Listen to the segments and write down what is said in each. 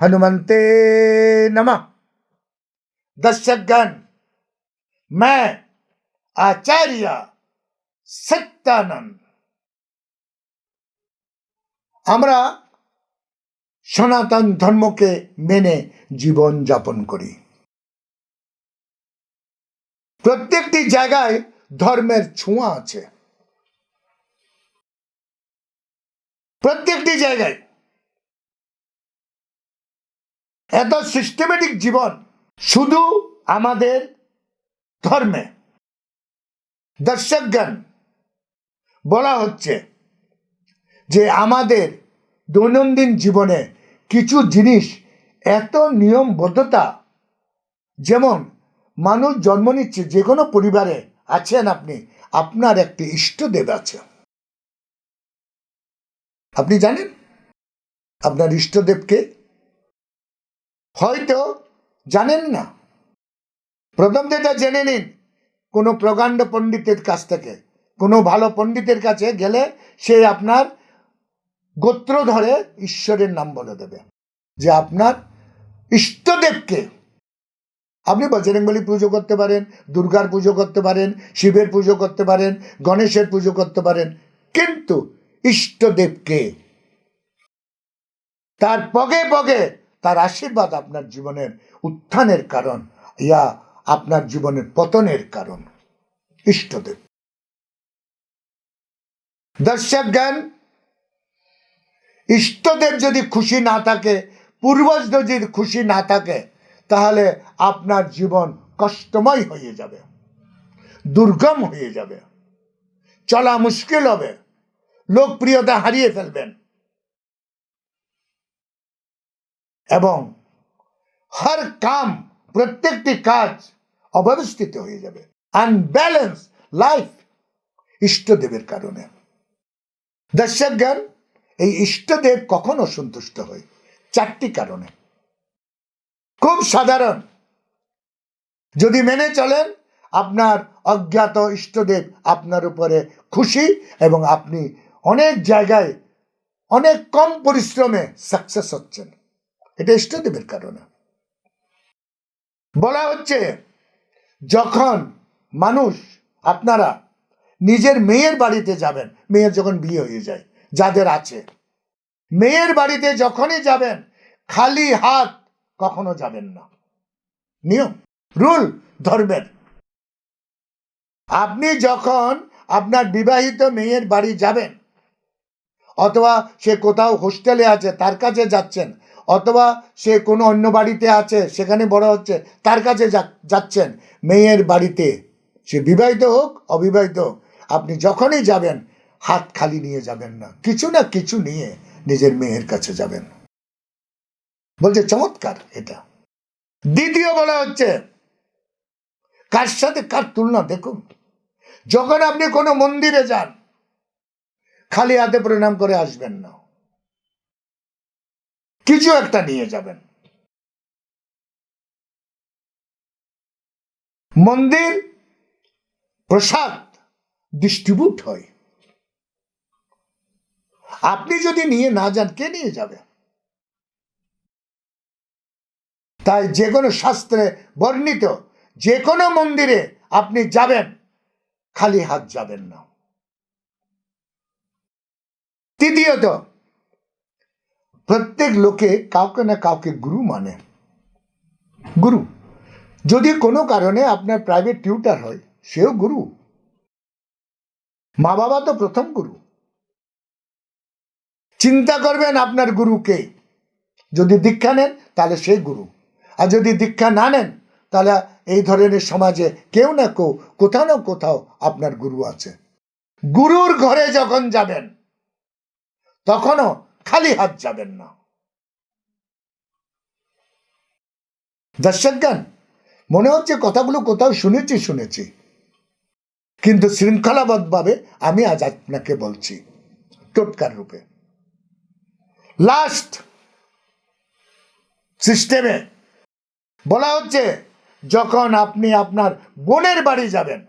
हनुमंते नमः दर्शकगण मैं आचार्य সত্যানন্দ আমরা সনাতন ধর্মকে মেনে জীবন যাপন করি প্রত্যেকটি জায়গায় ধর্মের ছোঁয়া আছে প্রত্যেকটি জায়গায় এত সিস্টেমেটিক জীবন শুধু আমাদের ধর্মে। দর্শকগণ, বলা হচ্ছে যে আমাদের দৈনন্দিন জীবনে কিছু জিনিস এত নিয়মবদ্ধতা, যেমন মানুষ জন্ম নিচ্ছে, যে কোনো পরিবারে আছেন আপনি, আপনার একটি ইষ্টদেব আছে। আপনি জানেন? আপনার ইষ্টদেবকে? হয়তো জানেন না। প্রথম যেটা জেনে নিন, কোনো প্রকাণ্ড পণ্ডিতের কাছ থেকে, কোনো ভালো পণ্ডিতের কাছে গেলে সে আপনার গোত্র ধরে ঈশ্বরের নাম বলে দেবে। যে আপনার ইষ্টদেবকে। আপনি বজরংবলী পুজো করতে পারেন, দুর্গার পুজো করতে পারেন, শিবের পুজো করতে পারেন, গণেশের পুজো করতে পারেন, কিন্তু ইষ্টদেবকে। তার পগে পগে তার আশীর্বাদ আপনার জীবনের উত্থানের কারণ ইয়া আপনার জীবনের পতনের কারণ। ইষ্টদেব। দর্শক জ্ঞান ইষ্টদেব যদি খুশি না থাকে, পূর্বজ যদি খুশি না থাকে, তাহলে আপনার জীবন কষ্টময় হয়ে যাবে, দুর্গম হয়ে যাবে, চলা মুশকিল হবে। লোকপ্রিয়তা হারিয়ে ফেলবেন। এবং হর কাম প্রত্যেকটি কাজ অব্যবস্থিত হয়ে যাবে। আনব্যালেন্স লাইফ ইষ্টদেবের কারণে। দর্শকগণ, এই ইষ্টদেব কখন অসন্তুষ্ট হয়? চারটি কারণে। খুব সাধারণ। যদি মেনে চলেন, আপনার অজ্ঞাত ইষ্টদেব আপনার উপরে খুশি এবং আপনি অনেক জায়গায় অনেক কম পরিশ্রমে সাকসেস হচ্ছেন। এটা ইষ্টদেবের কারণে। বলা হচ্ছে, যখন মানুষ আপনারা নিজের মেয়ের বাড়িতে যাবেন, মেয়ের যখন বিয়ে হয়ে যায়, যাদের আছে, মেয়ের বাড়িতে যখনই যাবেন, খালি হাত কখনো যাবেন না। নিয়ম, রুল, ধর্মের। আপনি যখন আপনার বিবাহিত মেয়ের বাড়ি যাবেন অথবা সে কোথাও হোস্টেলে আছে, তার কাছে যাচ্ছেন। অথবা সে কোনো অন্য বাড়িতে আছে, সেখানে বড় হচ্ছে, তার কাছে যাচ্ছেন। মেয়ের বাড়িতে। সে বিবাহিত হোক, অবিবাহিত হোক, আপনি যখনই যাবেন, হাত খালি নিয়ে যাবেন না। কিছু না কিছু নিয়ে নিজের মেয়ের কাছে যাবেন। বলছে, চমৎকার এটা। দ্বিতীয় বলা হচ্ছে, কার সাথে কার তুলনা? দেখুন, যখন আপনি কোনো মন্দিরে যান খালি হাতে প্রণাম করে আসবেন না। কিছু একটা নিয়ে যাবেন। মন্দির, প্রসাদ ডিস্ট্রিবিউট হয়। আপনি যদি নিয়ে না যান, কে নিয়ে যাবে? তাই যে কোনো শাস্ত্রে বর্ণিত, যে কোনো মন্দিরে আপনি যাবেন, খালি হাত যাবেন না। তৃতীয়ত, প্রত্যেক লোকে কাউকে না কাউকে গুরু মানে। গুরু। যদি কোনো কারণে আপনার প্রাইভেট টিউটার হয়, সেও গুরু। মা বাবা তো প্রথম গুরু। চিন্তা করবেন আপনার গুরুকে। যদি দীক্ষা নেন, তাহলে সেই গুরু। আর যদি দীক্ষা না নেন, তাহলে এই ধরনের সমাজে কেউ না কেউ, কোথাও না কোথাও আপনার গুরু আছে। গুরুর ঘরে যখন যাবেন তখনও খালি হাত যাবেন না। দর্শকগণ মনে হচ্ছে কথাগুলো কোথাও শুনেছি শুনেছি। কিন্তু শৃঙ্খলাবদ্ধভাবে আমি আজ আপনাকে বলছি, টোটকার রূপে। লাস্ট সিস্টেমে বলা হচ্ছে, যখন আপনি আপনার বোনের বাড়ি যাবেন,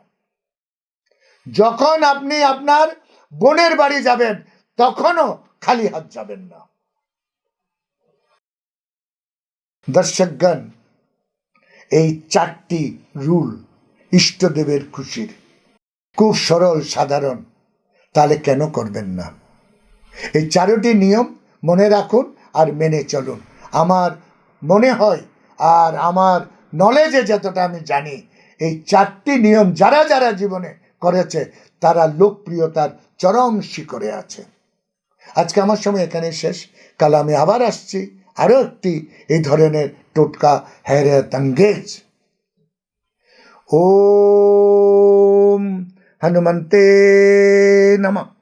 যখন আপনি আপনার বোনের বাড়ি যাবেন তখনও খালি হাত যাবেন না। দর্শকগণ, এই চারটি রুল ইষ্টদেবের খুশির। খুব সরল, সাধারণ, তাহলে কেন করবেন না? এই চারটি নিয়ম মনে রাখুন আর মেনে চলুন। আমার মনে হয় আর আমার নলেজে যতটা আমি জানি, এই চারটি নিয়ম যারা যারা জীবনে করেছে, তারা লোকপ্রিয়তার চরম শিখরে আছে। আজকে আমার সময় এখানে শেষ। কাল আমি আবার আসছি। আরও একটি এই ধরনের টোটকা হ্যারে তঙ্গেজ। ও হনুমন্তে নমঃ।